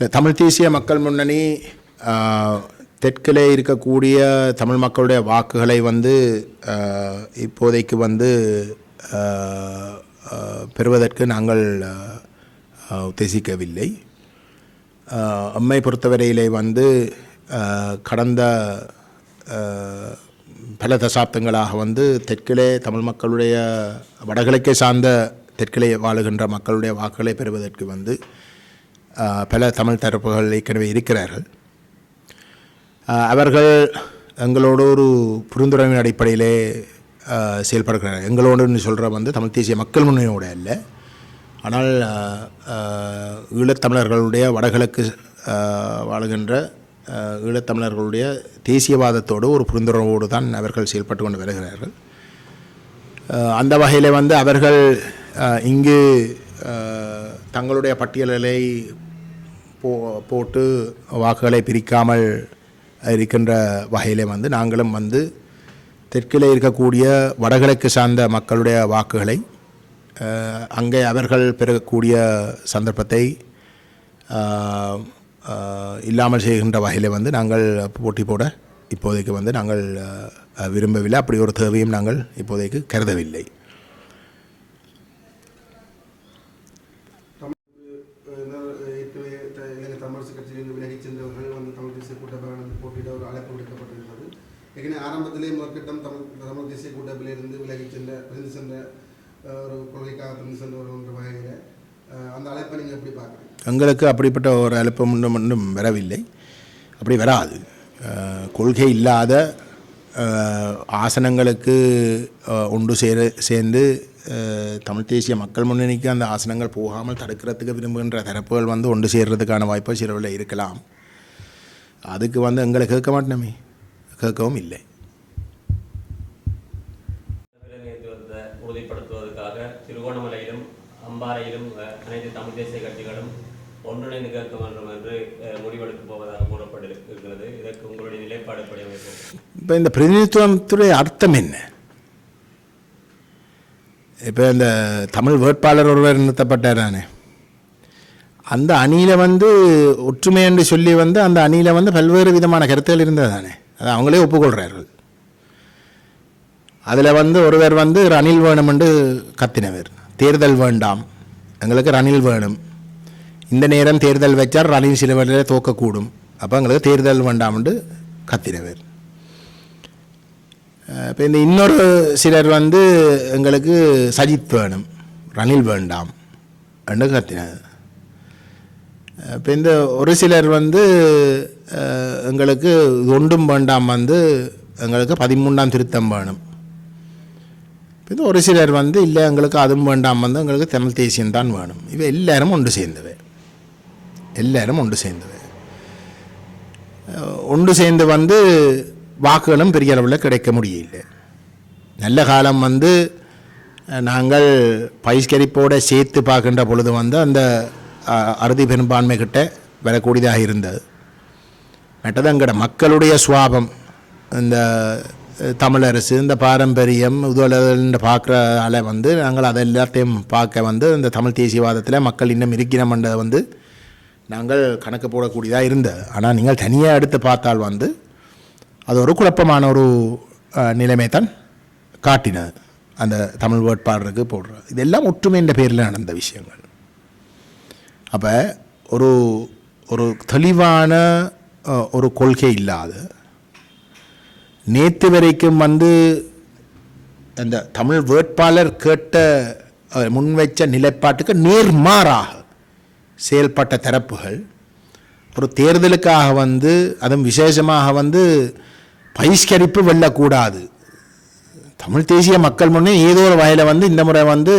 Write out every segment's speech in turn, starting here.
இந்த தமிழ் தேசிய மக்கள் முன்னணி தெற்கிலே இருக்கக்கூடிய தமிழ் மக்களுடைய வாக்குகளை வந்து இப்போதைக்கு வந்து பெறுவதற்கு நாங்கள் உத்தேசிக்கவில்லை. அம்மை பொறுத்தவரையிலே வந்து கடந்த பல தசாப்தங்களாக வந்து தெற்கிலே தமிழ் மக்களுடைய வடகிழக்கை சார்ந்த தெற்கிலே வாழுகின்ற மக்களுடைய வாக்குகளை பெறுவதற்கு வந்து பல தமிழ் தரப்புகள் ஏற்கனவே இருக்கிறார்கள். அவர்கள் எங்களோட ஒரு புரிந்துணர்வின் அடிப்படையிலே செயல்படுகிறார்கள். எங்களோடுன்னு சொல்கிற வந்து தமிழ் தேசிய மக்கள் முன்னணியோட அல்ல. ஆனால் ஈழத்தமிழர்களுடைய வடகிழக்கு வாழ்கின்ற ஈழத்தமிழர்களுடைய தேசியவாதத்தோடு ஒரு புரிந்துணர்வோடு தான் அவர்கள் செயல்பட்டு கொண்டு வருகிறார்கள். அந்த வகையில் வந்து அவர்கள் இங்கு தங்களுடைய பட்டியல்களை போ போட்டு வாக்குகளை பிரிக்காமல் இருக்கின்ற வகையிலே வந்து நாங்களும் வந்து தெற்கில் இருக்கக்கூடிய வடகிழக்கு சார்ந்த மக்களுடைய வாக்குகளை அங்கே அவர்கள் பெறக்கூடிய சந்தர்ப்பத்தை இல்லாமல் செய்கின்ற வகையில் வந்து நாங்கள் போட்டி போட இப்போதைக்கு வந்து நாங்கள் விரும்பவில்லை. அப்படி ஒரு தேவையும் நாங்கள் இப்போதைக்கு கருதவில்லை ஏற்கனவே த- இலங்கை தமிழரசு கட்சியிலிருந்து விலகிச் சென்றவர்கள் வந்து தமிழ் தேசிய கூட்டமைப்பில் போட்டியிட ஒரு அழைப்பு விடுக்கப்பட்டிருந்தது ஏற்கனவே ஆரம்பத்திலே முதற்கட்டம் தமிழ் தமிழ் தேசிய கூட்டமைப்பிலிருந்து விலகிச் சென்ற பிரிந்து சென்ற அஹ், ஒரு கொள்கைக்காக பிரிந்து வகையில் அந்த அழைப்பை நீங்கள் எப்படி பார்க்குறீங்க? எங்களுக்கு அப்படிப்பட்ட ஒரு அழைப்பு ஒன்றும் ஒன்றும் வரவில்லை. அப்படி வராது. கொள்கை இல்லாத ஆசனங்களுக்கு ஒன்று சேர சேர்ந்து தமிழ் தேசிய மக்கள் முன்னணிக்கு அந்த ஆசனங்கள் போகாமல் தடுக்கிறதுக்கு விரும்புகின்ற தரப்புகள் வந்து ஒன்று சேர்றதுக்கான வாய்ப்பு சிலவில் இருக்கலாம். அதுக்கு வந்து எங்களை கேட்க மாட்டோமே. கேட்கவும் இல்லை. அம்பாறையிலும் அனைத்து தமிழ் தேசிய கட்சிகளும் ஒன்றிணைந்து கேட்க வேண்டும் என்று முடிவெடுக்கப் போவதாக கூறப்பட்டிருக்கிறது இதற்கு உங்களுடைய நிலைப்பாடு எப்படி அமைக்கும் இப்போ இந்த பிரதிநிதித்துவத்துடைய அர்த்தம் என்ன? இப்போ இந்த தமிழ் வேட்பாளர் ஒருவர் நிறுத்தப்பட்டார் நான் அந்த அணியில் வந்து ஒற்றுமை என்று சொல்லி வந்து அந்த அணியில் வந்து பல்வேறு விதமான கருத்துகள் இருந்தது தானே. அதை அவங்களே ஒப்புக்கொள்கிறார்கள் அதில் வந்து ஒருவர் வந்து ரணில் வேணும் என்று கத்தினவர். தேர்தல் வேண்டாம். எங்களுக்கு ரணில் வேணும். இந்த நேரம் தேர்தல் வச்சால் ரணில் சில வேளையில் தோக்கக்கூடும். அப்போ எங்களுக்கு தேர்தல் வேண்டாம்னு கத்திரவர். கத்தினவர் இப்போ இந்த இன்னொரு சிலர் வந்து எங்களுக்கு சஜித் வேணும். ரணில் வேண்டாம். என்று கத்தினார். இப்போ இந்த ஒரு சிலர் வந்து எங்களுக்கு ஒன்றும் வேண்டாம் வந்து எங்களுக்கு பதிமூன்றாம் திருத்தம் வேணும். இது ஒரு சிலர் வந்து இல்லை எங்களுக்கு அதுவும் வேண்டாம் வந்து எங்களுக்கு தமிழ் தேசியம்தான் வேணும் இவை எல்லாரும் ஒன்று சேர்ந்தவை எல்லாரும் ஒன்று சேர்ந்தவை ஒன்று சேர்ந்து வந்து வாக்குகளும் பெரிய அளவில் கிடைக்க முடியல நல்ல காலம் வந்து நாங்கள் பயிஷ்கரிப்போடு சேர்த்து பார்க்கின்ற பொழுது வந்து அந்த அறுதி பெரும்பான்மை கிட்ட வரக்கூடியதாக இருந்தது மற்றது எங்கட மக்களுடைய சுவாபம் இந்த தமிழரசு இந்த பாரம்பரியம் இதுவெல்லாம் பார்க்குற வந்து நாங்கள் அதை எல்லாத்தையும் பார்க்க வந்து இந்த தமிழ் தேசியவாதத்தில் மக்கள் இன்னும் இருக்கிறோம்ன்றதை வந்து நாங்கள் கணக்கு போடக்கூடியதாக இருந்தது. ஆனால் நீங்கள் தனியாக எடுத்து பார்த்தால் வந்து அது ஒரு குழப்பமான ஒரு நிலைமை தான் காட்டினது. அந்த தமிழ் வேட்பாளருக்கு போடுறது இதெல்லாம் ஒற்றுமை என்ற பேரில் நடந்த விஷயங்கள். அப்போ ஒரு ஒரு தெளிவான ஒரு கொள்கை இல்லாத நேற்று வரைக்கும் வந்து அந்த தமிழ் வேட்பாளர் கேட்ட முன்வைச்ச நிலைப்பாட்டுக்கு நேர்மாறாக செயல்பட்ட தரப்புகள் ஒரு தேர்தலுக்காக வந்து அதுவும் விசேஷமாக வந்து பகிஷ்கரிப்பு வெல்லக்கூடாது. தமிழ் தேசிய மக்கள் முன்னே ஏதோ ஒரு வகையில் வந்து இந்த முறை வந்து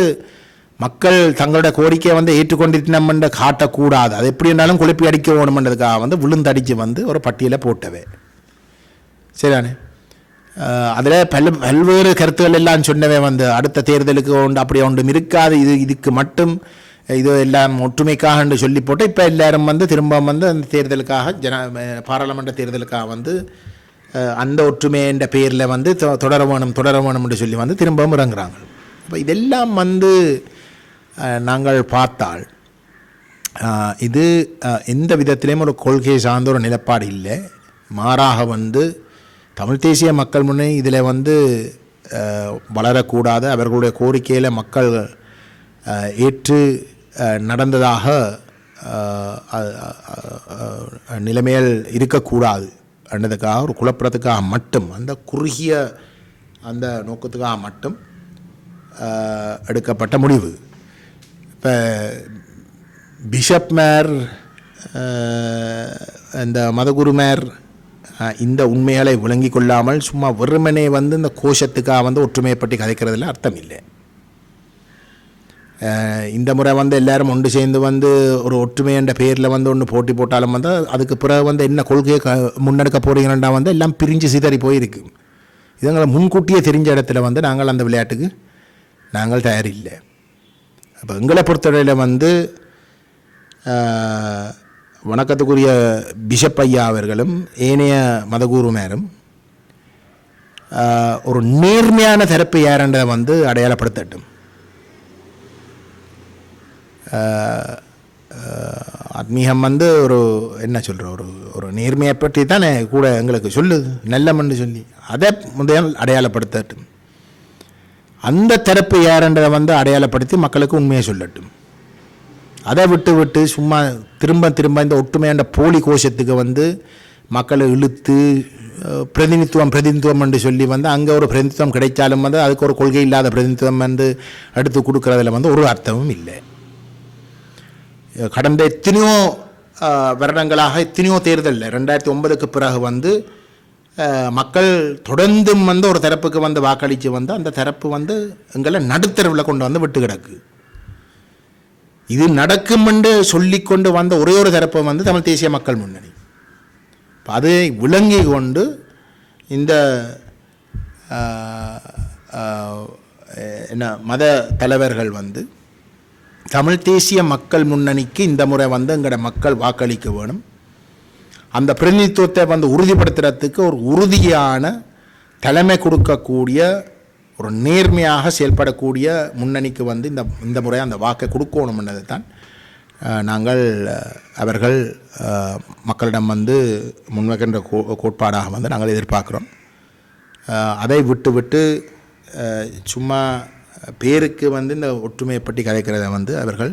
மக்கள் தங்களுடைய கோரிக்கையை வந்து ஏற்றுக்கொண்டிருந்தமென்ற காட்டக்கூடாது. அது எப்படி இருந்தாலும் குழப்பி அடிக்க வேணுமென்றதுக்காக வந்து விழுந்தடிச்சு வந்து ஒரு பட்டியலை போட்டவே. சரிதானே? அதில் பல் பல்வேறு கருத்துக்கள் எல்லாம் சொன்னவே வந்து அடுத்த தேர்தலுக்கு ஒன்று அப்படி ஒன்றும் இருக்காது. இது இதுக்கு மட்டும் இது எல்லாம் ஒற்றுமைக்காக என்று சொல்லி போட்டு இப்போ எல்லாரும் வந்து திரும்ப வந்து அந்த தேர்தலுக்காக ஜன பாராளுமன்ற தேர்தலுக்காக வந்து அந்த ஒற்றுமைன்ற பேரில் வந்து தொ- தொடர வேணும் தொடர வேணும் என்று சொல்லி வந்து திரும்பவும் இறங்குறாங்க. அப்போ இதெல்லாம் வந்து நாங்கள் பார்த்தால் இது எந்த விதத்திலையும் ஒரு கொள்கை சார்ந்த ஒரு நிலப்பாடு இல்லை. மாறாக வந்து தமிழ் தேசிய மக்கள் முன்னணி இதில் வந்து வளரக்கூடாத. அவர்களுடைய கோரிக்கையில் மக்கள் ஏற்று நடந்ததாக நிலைமையில் இருக்கக்கூடாது. என்றதுக்காக ஒரு குழப்பத்துக்காக மட்டும் அந்த குறுகிய அந்த நோக்கத்துக்காக மட்டும் எடுக்கப்பட்ட முடிவு. இப்போ பிஷப் மேர் இந்த மதகுருமேர் மேர் இந்த உண்மைகளை விளங்கி கொள்ளாமல் சும்மா வெறுமனே வந்து இந்த கோஷத்துக்காக வந்து ஒற்றுமையை பற்றி கதைக்கிறதுல அர்த்தம் இல்லை இந்த முறை வந்து எல்லாரும் ஒன்று சேர்ந்து வந்து ஒரு ஒற்றுமை என்ற பேரில் வந்து ஒன்று போட்டி போட்டாலும் வந்து அதுக்கு பிறகு வந்து என்ன கொள்கையை க முன்னெடுக்க போகிறீங்கன்னா வந்து எல்லாம் பிரிஞ்சு சிதறி போயிருக்கு. இதுங்களை முன்கூட்டியே தெரிஞ்ச இடத்துல வந்து நாங்கள் அந்த விளையாட்டுக்கு நாங்கள் தயாரில்லை. அப்போ எங்களை பொறுத்தவரையில் வந்து வணக்கத்துக்குரிய பிஷப் ஐயா அவர்களும் ஏனைய மதகுருமேரும் ஒரு நேர்மையான தரப்பு யாருன்றதை வந்து அடையாளப்படுத்தட்டும். ஆத்மீகம் வந்து ஒரு என்ன சொல்கிற ஒரு ஒரு நேர்மையை பற்றி தானே கூட எங்களுக்கு சொல்லுது நல்லமன்னு சொல்லி. அதை முதல் அடையாளப்படுத்தட்டும். அந்த தரப்பு யாருன்றதை வந்து அடையாளப்படுத்தி மக்களுக்கு உண்மையை சொல்லட்டும். அதை விட்டு விட்டு சும்மா திரும்ப திரும்ப இந்த ஒற்றுமையான போலி கோஷத்துக்கு வந்து மக்களை இழுத்து பிரதிநித்துவம் பிரதிநிதித்துவம் பிரதிநிதித்துவம் என்று சொல்லி வந்து அங்கே ஒரு பிரதிநிதித்துவம் கிடைச்சாலும் வந்து அதுக்கு ஒரு கொள்கை இல்லாத பிரதிநிதித்துவம் வந்து எடுத்து கொடுக்குறதுல வந்து ஒரு அர்த்தமும் இல்லை. கடந்த எத்தனையோ வருடங்களாக எத்தனையோ தேர்தலில் ரெண்டாயிரத்தி ஒன்பதுக்கு பிறகு வந்து மக்கள் தொடர்ந்தும் வந்து ஒரு தரப்புக்கு வந்து வாக்களித்து வந்து அந்த தரப்பு வந்து எங்களை நடுத்தரவில் கொண்டு வந்து விட்டு கிடக்கு. இது நடக்கும் என்று சொல்லிக்கொண்டு வந்த ஒரே ஒரு தரப்பு வந்து தமிழ் தேசிய மக்கள் முன்னணி. அதை விளங்கி கொண்டு இந்த என்ன மத தலைவர்கள் வந்து தமிழ் தேசிய மக்கள் முன்னணிக்கு இந்த முறை வந்து எங்களோட மக்கள் வாக்களிக்க வேணும். அந்த பிரதிநிதித்துவத்தை வந்து உறுதிப்படுத்துறதுக்கு ஒரு உறுதியான தலைமை கொடுக்கக்கூடிய ஒரு நேர்மையாக செயல்படக்கூடிய முன்னணிக்கு வந்து இந்த இந்த முறை அந்த வாக்கை கொடுக்கணும்ன்றதை தான் நாங்கள் அவர்கள் மக்களிடம் வந்து முன்வைக்கின்ற கோ கோட்பாடாக வந்து நாங்கள் எதிர்பார்க்குறோம். அதை விட்டு விட்டு சும்மா பேருக்கு வந்து இந்த ஒற்றுமையை பற்றி கதைக்கிறத வந்து அவர்கள்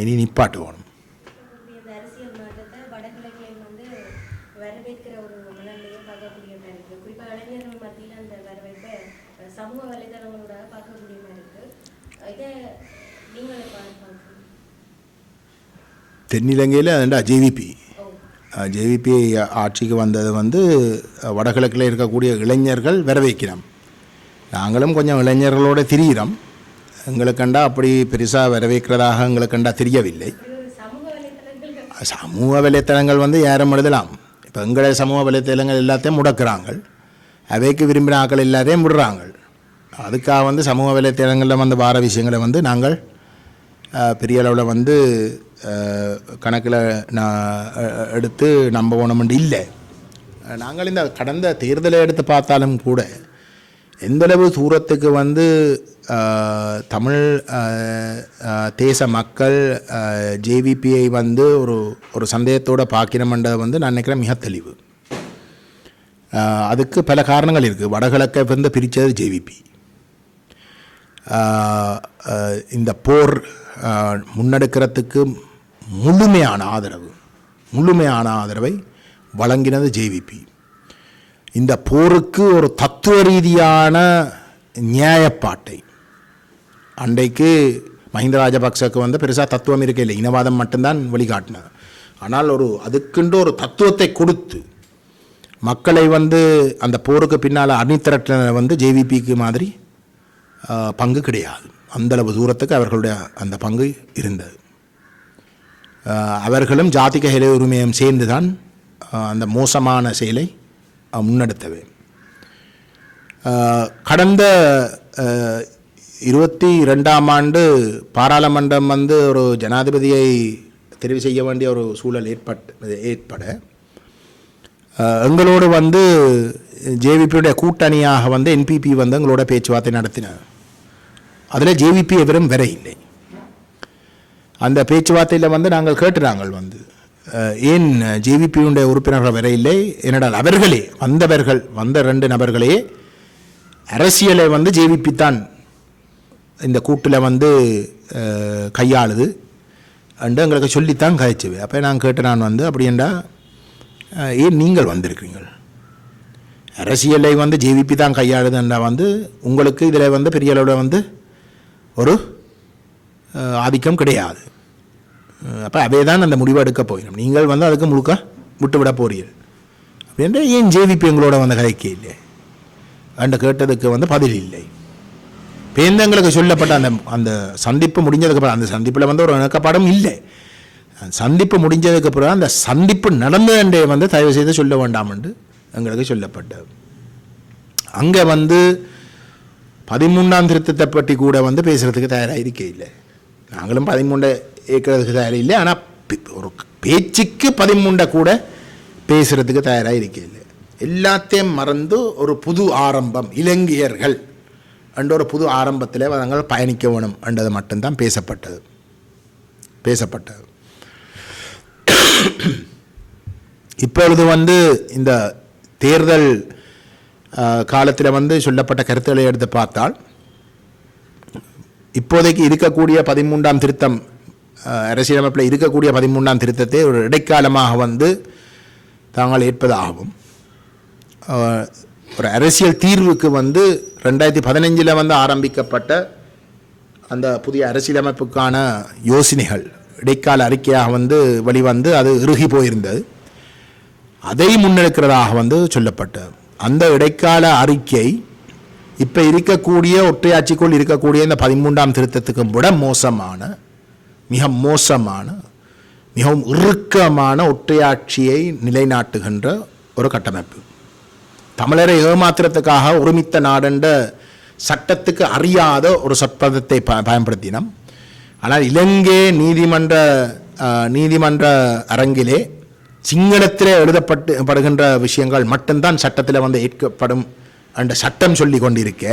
இனி நிப்பாட்டுவோம் இருக்கக்கூடிய இந்த அரசியல் மாற்றத்தை வடகிழக்கில் வந்து வரவேற்கிற ஒரு மனநிலையை பார்க்கக்கூடிய மாதிரி இருக்கு குறிப்பாக இளைஞர்கள் மத்தியில் அந்த வரவேற்பை அஹ், சமூக வலைதளங்களோட பார்க்கக்கூடிய மாதிரி இருக்கு அஹ் இதை நீங்கள் பார்க்கணும் தென்னிலங்கையில் அதுண்டா ஜேவிபி ஜேவிபி ஆட்சிக்கு வந்தது வந்து வடகிழக்கில் இருக்கக்கூடிய இளைஞர்கள் வரவேற்கிறோம். நாங்களும் கொஞ்சம் இளைஞர்களோடு திரிகிறோம் எங்களுக்கண்டா அப்படி பெருசாக வரவேற்கிறதாக எங்களுக்கண்டா தெரியவில்லை. சமூக வலைத்தளங்கள் வந்து யாரும் எழுதலாம். இப்போ எங்களை சமூக வலைத்தளங்கள் எல்லாத்தையும் முடக்கிறாங்க. அவைக்கு விரும்பின ஆக்கள் எல்லாத்தையும் விடுறாங்க. அதுக்காக வந்து சமூக வலைத்தளங்களில் வந்து வார விஷயங்களை வந்து நாங்கள் பெரிய அளவில் வந்து கணக்கில் நான் எடுத்து நம்ப போனோம்னு இல்லை. நாங்கள் இந்த கடந்த தேர்தலை எடுத்து பார்த்தாலும் கூட எந்தளவு தூரத்துக்கு வந்து தமிழ் தேச மக்கள் ஜேவிபியை வந்து ஒரு ஒரு சந்தேகத்தோடு பார்க்கணுமென்றதை வந்து நான் நினைக்கிறேன் மிக தெளிவு. அதுக்கு பல காரணங்கள் இருக்குது வடகிழக்கை வந்து பிரித்தது ஜேவிபி இந்த போர் முன்னெடுக்கிறதுக்கு முழுமையான ஆதரவு முழுமையான ஆதரவை வழங்கினது ஜேவிபி இந்த போருக்கு ஒரு தத்துவ ரீதியான நியாயப்பாட்டை அன்றைக்கு மஹிந்த ராஜபக்சக்கு வந்து பெருசாக தத்துவம் இருக்க இல்லை இனவாதம் மட்டும்தான் வழிகாட்டினார் ஆனால் ஒரு அதுக்குண்டு ஒரு தத்துவத்தை கொடுத்து மக்களை வந்து அந்த போருக்கு பின்னால் அணித்திரட்டின வந்து ஜேவிபிக்கு மாதிரி பங்கு கிடையாது. அந்தளவு தூரத்துக்கு அவர்களுடைய அந்த பங்கு இருந்தது. அவர்களும் ஜாதிக இலை உரிமையும் சேர்ந்து தான் அந்த மோசமான செயலை ஆஹ், முன்னெடுத்தவை கடந்த இருபத்தி ரெண்டாம் ஆண்டு பாராளுமன்றம் வந்து ஒரு ஜனாதிபதியை தெரிவு செய்ய வேண்டிய ஒரு சூழல் ஏற்பட்டு ஏற்பட எங்களோடு வந்து ஜேவிபியுடைய கூட்டணியாக வந்து என்பிபி வந்து எங்களோட பேச்சுவார்த்தை நடத்தினார். அதில் ஜேவிபி எவரும் வர இல்லை. அந்த பேச்சுவார்த்தையில் வந்து நாங்கள் கேட்டு நாங்கள் வந்து ஏன் ஜேவிபியுடைய உறுப்பினர்கள் வரையில்லை என்னடால் அவர்களே வந்தவர்கள் வந்த ரெண்டு நபர்களே அரசியலை வந்து ஜேவிபி தான் இந்த கூட்டில் வந்து கையாளுது அண்டு எங்களுக்கு சொல்லித்தான் கதைச்சுவே அப்போ நான் கேட்டு நான் வந்து அப்படின்டா ஏன் நீங்கள் வந்திருக்கிறீங்கள் அரசியலை வந்து ஜேவிபி தான் கையாளுதுன்னா வந்து உங்களுக்கு இதில் வந்து பெரிய அளவில் வந்து ஒரு ஆதிக்கம் கிடையாது. அப்போ அதே தான் அந்த முடிவை எடுக்க போயிடும் நீங்கள் வந்து அதுக்கு முழுக்க விட்டு விட போறீர்கள் அப்படின்ற ஏன் ஜேவிபி எங்களோட வந்து கதைக்கு இல்லை? அண்ட கேட்டதுக்கு வந்து பதில் இல்லை. பேந்தங்களுக்கு சொல்லப்பட்ட அந்த அந்த சந்திப்பு முடிஞ்சதுக்கப்புறம் அந்த சந்திப்பில் வந்து ஒரு இணக்கப்பாடும் இல்லை. சந்திப்பு முடிஞ்சதுக்கப்புறம் அந்த சந்திப்பு நடந்ததுன்றே வந்து தயவு செய்து சொல்ல வேண்டாம் என்று எங்களுக்கு சொல்லப்பட்டது. அங்கே வந்து பதிமூன்றாம் திருத்தத்தை பற்றி கூட வந்து பேசுகிறதுக்கு தயாராக இருக்கே இல்லை. நாங்களும் பதிமூண்டை ஏற்கிறதுக்கு தயாராக இல்லை ஆனால் ஒரு பேச்சுக்கு பதிமூண்டை கூட பேசுகிறதுக்கு தயாராக இருக்க இல்லை எல்லாத்தையும் மறந்து ஒரு புது ஆரம்பம் இலங்கையர்கள் என்ற ஒரு புது ஆரம்பத்தில் நாங்கள் பயணிக்க வேணும் என்றது மட்டும்தான் பேசப்பட்டது. பேசப்பட்டது. இப்பொழுது வந்து இந்த தேர்தல் காலத்தில் வந்து சொல்லப்பட்ட கருத்துக்களை எடுத்து பார்த்தால் இப்போதைக்கு இருக்கக்கூடிய பதிமூன்றாம் திருத்தம் அரசியலமைப்பில் இருக்கக்கூடிய பதிமூன்றாம் திருத்தத்தை ஒரு இடைக்காலமாக வந்து தாங்கள் ஏற்பதாகவும் ஒரு அரசியல் தீர்வுக்கு வந்து ரெண்டாயிரத்தி பதினஞ்சில் வந்து ஆரம்பிக்கப்பட்ட அந்த புதிய அரசியலமைப்புக்கான யோசனைகள் இடைக்கால அறிக்கையாக வந்து வெளிவந்து அது இறுகி போயிருந்தது. அதை முன்னெடுக்கிறதாக வந்து சொல்லப்பட்டது. அந்த இடைக்கால அறிக்கை இப்போ இருக்கக்கூடிய ஒற்றையாட்சிக்குள் இருக்கக்கூடிய இந்த பதிமூன்றாம் திருத்தத்துக்கும் விட மோசமான மிக மோசமான மிகவும் இறுக்கமான ஒற்றையாட்சியை நிலைநாட்டுகின்ற ஒரு கட்டமைப்பு. தமிழரை ஏமாத்திரத்துக்காக ஒருமித்த நாடென்ற சட்டத்துக்கு அறியாத ஒரு சட்பதத்தை ப பயன்படுத்தினோம். ஆனால் இலங்கை நீதிமன்ற நீதிமன்ற அரங்கிலே சிங்களத்திலே எழுதப்பட்டு படுகின்ற விஷயங்கள் மட்டும்தான் சட்டத்தில் வந்து ஏற்கப்படும் என்ற சட்டம் சொல்லி கொண்டிருக்க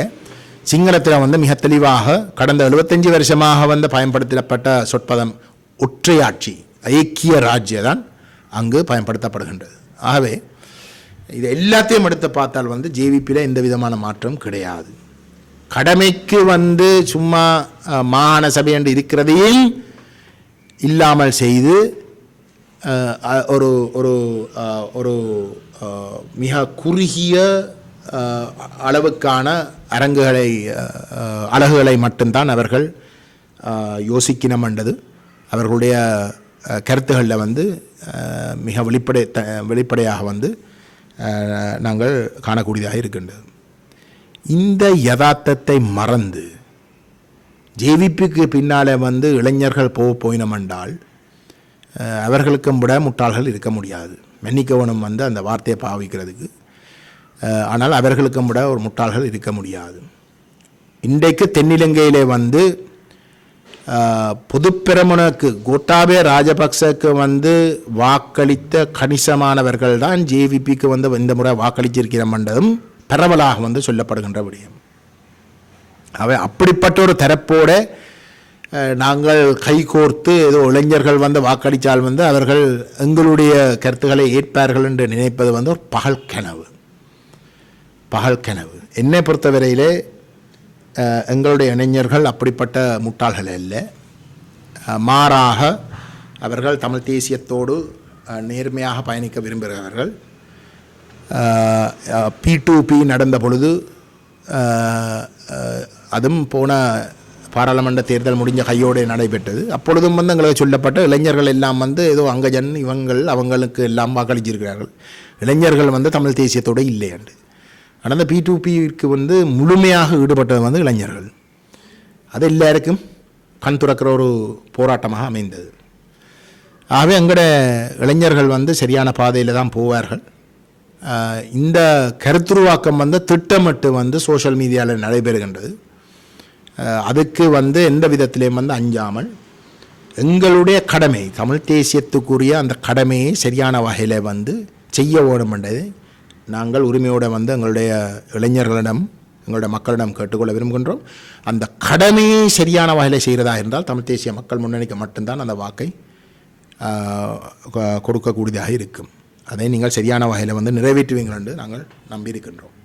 சிங்களத்தில் வந்து மிக தெளிவாக கடந்த 75 வருஷமாக வந்து பயன்படுத்தப்பட்ட சொற்பதம் ஒற்றையாட்சி ஐக்கிய ராஜ்ய தான் அங்கு பயன்படுத்தப்படுகின்றது. ஆகவே இது எல்லாத்தையும் எடுத்து பார்த்தால் வந்து ஜேவிபியில் எந்த விதமான மாற்றம் கிடையாது. கடமைக்கு வந்து சும்மா மாகாண சபை என்று இருக்கிறதையும் இல்லாமல் செய்து ஒரு ஒரு ஒரு மிக குறுகிய அளவுக்கான அரங்குகளை அழகுகளை அலகுகளை மட்டும்தான் அவர்கள் அஹ், அவர்களுடைய கருத்துகளில் வந்து மிக வெளிப்படை த வெளிப்படையாக வந்து நாங்கள் காணக்கூடியதாக இருக்கின்றது. இந்த யதார்த்தத்தை மறந்து ஜேவிபிக்கு பின்னாலே வந்து இளைஞர்கள் போக போயினமென்றால் அவர்களுக்கும் விட முட்டாள்கள் இருக்க முடியாது. மன்னிக்கவனும் வந்து அந்த வார்த்தையை பாவிக்கிறதுக்கு. ஆனால் அவர்களுக்கும் விட ஒரு முட்டாள்கள் இருக்க முடியாது. இன்றைக்கு தென்னிலங்கையிலே வந்து அஹ், பொதுப்பெருமனுக்கு கோட்டாபே ராஜபக்சக்கு வந்து வாக்களித்த கணிசமானவர்கள் தான் ஜேவிபிக்கு வந்து இந்த முறை வாக்களிச்சிருக்கிற என்றதும் பரவலாக வந்து சொல்லப்படுகின்ற விடயம். அவை அப்படிப்பட்ட ஒரு தரப்போட நாங்கள் கைகோர்த்து ஏதோ இளைஞர்கள் வந்து வாக்களித்தால் வந்து அவர்கள் எங்களுடைய கருத்துக்களை ஏற்பார்கள் என்று நினைப்பது வந்து ஒரு பகல் கனவு. பகல் கனவு. என்னை பொறுத்தவரையிலே எங்களுடைய இளைஞர்கள் அப்படிப்பட்ட முட்டாள்கள் அல்ல. மாறாக அவர்கள் தமிழ் தேசியத்தோடு நேர்மையாக பயணிக்க விரும்புகிறவர்கள் பி டு பி நடந்த பொழுது அதுவும் போன பாராளுமன்ற தேர்தல் முடிஞ்ச கையோடு நடைபெற்றது. அப்பொழுதும் வந்து எங்களுக்கு சொல்லப்பட்ட இளைஞர்கள் எல்லாம் வந்து ஏதோ அங்கஜன் இவங்கள் அவங்களுக்கு எல்லாம் வாக்களிச்சிருக்கிறார்கள். இளைஞர்கள் வந்து தமிழ் தேசியத்தோடு இல்லை என்று ஆனால் அந்த பி டு பிக்கு வந்து முழுமையாக ஈடுபட்டது வந்து இளைஞர்கள். அது எல்லாருக்கும் கண் துறக்கிற ஒரு போராட்டமாக அமைந்தது. ஆகவே எங்கட இளைஞர்கள் வந்து சரியான பாதையில் தான் போவார்கள். இந்த கருத்துருவாக்கம் வந்து திட்டமிட்டு வந்து சோஷியல் மீடியாவில் நடைபெறுகின்றது. அதுக்கு வந்து எந்த விதத்திலையும் வந்து அஞ்சாமல் எங்களுடைய கடமை தமிழ் தேசியத்துக்குரிய அந்த கடமையை சரியான வகையில் வந்து செய்ய வேணுமென்றதை நாங்கள் உரிமையோடு வந்து எங்களுடைய இளைஞர்களிடம் எங்களுடைய மக்களிடம் கேட்டுக்கொள்ள விரும்புகின்றோம். அந்த கடமையை சரியான வகையில் செய்கிறதா இருந்தால் தமிழ் தேசிய மக்கள் முன்னணிக்கு மட்டும்தான் அந்த வாக்கை கொடுக்கக்கூடியதாக இருக்கும். அதை நீங்கள் சரியான வகையில் வந்து நிறைவேற்றுவீங்கள் என்று நாங்கள் நம்பியிருக்கின்றோம்.